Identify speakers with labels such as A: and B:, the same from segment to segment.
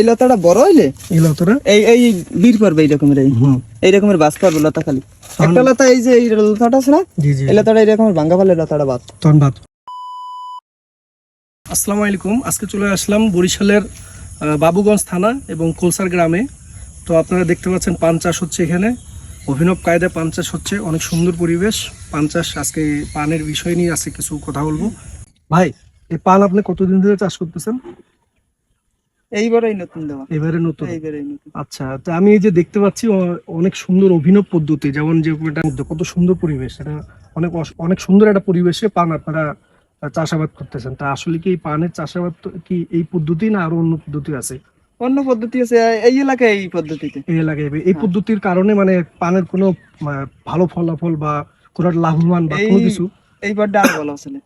A: এই লতাটা বড় হইলে?
B: এই লতাটা?
A: এই এই বীর পারবে এই রকমের এই। এই রকমের বাস পারবে লতা খালি। একটা লতা এই যে এই লতাটা আছে না?
B: জি জি।
A: এই লতাটা এই রকমের ভাঙ্গা লতাটা বাদ।
B: ধন্যবাদ আসসালামু আলাইকুম। আজকে চলে আসলাম বরিশালের বাবুগঞ্জ থানা এবং কোলসার গ্রামে। তো আপনারা দেখতে পাচ্ছেন পান চাষ হচ্ছে এখানে। অভিনব কায়দায় পান চাষ হচ্ছে। অনেক সুন্দর পরিবেশ। পান চাষ আজকে পানের বিষয় নিয়ে আজকে কিছু কথা বলব। ভাই এই পান আপনি কতদিন ধরে চাষ করতেছেন?
A: এইবারই নতুন দেওয়া।
B: এবারে নতুন?
A: এইবারই নতুন।
B: আচ্ছা তো আমি এই যে দেখতে পাচ্ছি অনেক সুন্দর অভিনব পদ্ধতি যেমন যে মধ্যে কত সুন্দর পরিবেশ এটা অনেক অনেক সুন্দর একটা পরিবেশে পান আপনারা চাষাবাদ করতেছেন। তা আসলে কি এই পানের চাষাবাদ কি এই পদ্ধতি না আরও অন্য পদ্ধতি আছে?
A: অন্য পদ্ধতি আছে এই এলাকায় এই পদ্ধতিতে।
B: এই এলাকায় এই
A: হ্যাঁ।
B: পদ্ধতির কারণে মানে পানের কোনো ভালো ফলাফল বা কোনো লাভবান বা কোনো কিছু?
A: এইবারটা আর ভালো আছে না।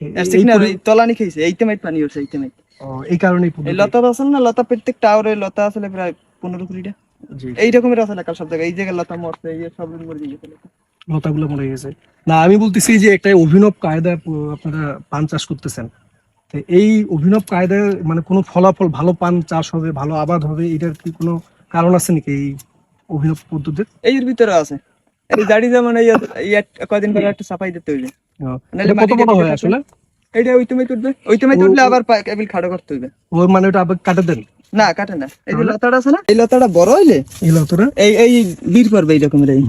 B: এই-
A: এর
B: এই
A: ঠিক না তলানি খেয়েছে এই তেমাইত পানি হচ্ছে এই তেমাইত
B: ও, এই কারণে এই
A: এই লতা আছে না লতা প্রত্যেকটা আওরে লতা আছে প্রায় পনেরো কুড়িটা।
B: জি।
A: এই রকমের আছে কাল সব জায়গায় এই জায়গায় লতা মরছে এই সব মরে গেছে লতা।
B: লতাগুলো মরে গেছে। না আমি বলতেছি যে একটা অভিনব কায়দায় আপনারা পান চাষ করতেছেন। এই অভিনব কায়দায় মানে কোনো ফলাফল ভালো পান চাষ হবে ভালো আবাদ হবে এটার কি কোনো কারণ আছে নাকি এই অভিনব পদ্ধতির?
A: এর ভিতরে আছে। এই দাড়ি যেমন কয়দিন পরে একটা সাফাই দিতে হইবে।
B: কত বড় হয় আসলে?
A: এইটা ওই তুমি তুলবে ওই তুমি তুললে আবার পা- কেবল খাড়ো করতে হইবে।
B: ওই মানে ওটা আবার কাটে দেন?
A: না কাটে না। এই যে লতাটা আছে না? এই লতাটা বড় হইলে?
B: এই লতাটা?
A: এই এই বীর পারবে এই রকমের এই।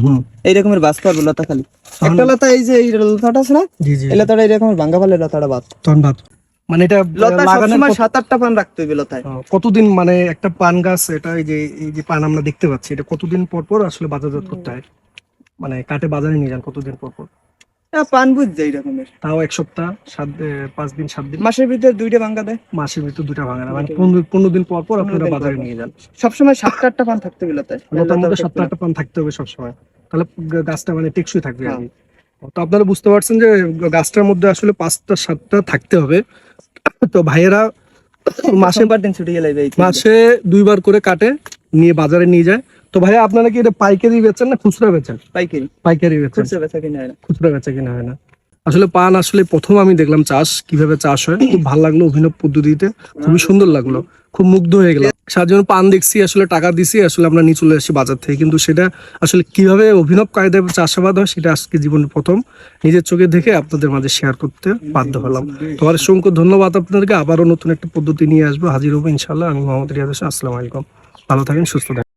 A: এই রকমের বাস পারবে লতা খালি। একটা লতা এই যে এই লতাটা আছে না?
B: জি জি।
A: এই লতাটা এই রকমের ভাঙ্গা পারলে লতাটা বাদ।
B: মানে এটা লাগানোর
A: সাত আটটা পান রাখতে হইবে লতায়।
B: কতদিন মানে একটা পান গাছ এটা এই যে এই যে পান আমরা দেখতে পাচ্ছি এটা কতদিন পর পর আসলে বাজারজাত করতে হয়? মানে কাটে বাজারে নিয়ে যান কতদিন পর পর?
A: রকমের
B: তাও এক সপ্তাহ সাত পাঁচ দিন সাত দিন।
A: মাসের ভিতরে দুইটা দেয়?
B: মাসের ভিতর ভাঙা মানে পনেরো দিন পর পর আপনারা বাজারে নিয়ে যান।
A: সবসময় সাতটা আটটা পান থাকতে হবে লতায়
B: লতার সাতটা আটটা পান থাকতে হবে সবসময়। তাহলে গাছটা মানে টেকসই থাকবে আর
A: হ্যাঁ।
B: তো আপনারা বুঝতে পারছেন যে গাছটার মধ্যে আসলে পাঁচটা সাতটা থাকতে হবে। তো ভাইয়েরা মাসে মাসে দুইবার করে কাটে নিয়ে বাজারে নিয়ে যায়। তো ভাইয়া আপনারা কি এটা পাইকারি বেচেন না খুচরা বেচেন?
A: পাইকারি।
B: পাইকারি বেচেন।
A: খুচরা বেচা কিনা হয় না।
B: খুচরা বেচা কিনা হয় না। আসলে পান আসলে প্রথম আমি দেখলাম চাষ কীভাবে চাষ হয় খুব ভালো লাগল অভিনব পদ্ধতিতে খুবই সুন্দর লাগল খুব মুগ্ধ হয়ে গেলাম। সার জন্য পান দেখছি আসলে টাকা দিছি আসলে আমরা নিয়ে চলে আসি বাজার থেকে। কিন্তু সেটা আসলে কীভাবে অভিনব কায়দায় চাষাবাদ হয় সেটা আজকে জীবনের প্রথম। নিজের চোখে দেখে আপনাদের মাঝে শেয়ার করতে বাধ্য হলাম। তোমার অসংখ্য ধন্যবাদ আপনাদেরকে। আবারও নতুন একটা পদ্ধতি নিয়ে আসব। হাজির হব ইনশাল্লাহ আমি মোহাম্মদ রিয়াদ আসসালামু আলাইকুম। ভালো থাকেন সুস্থ থাকেন।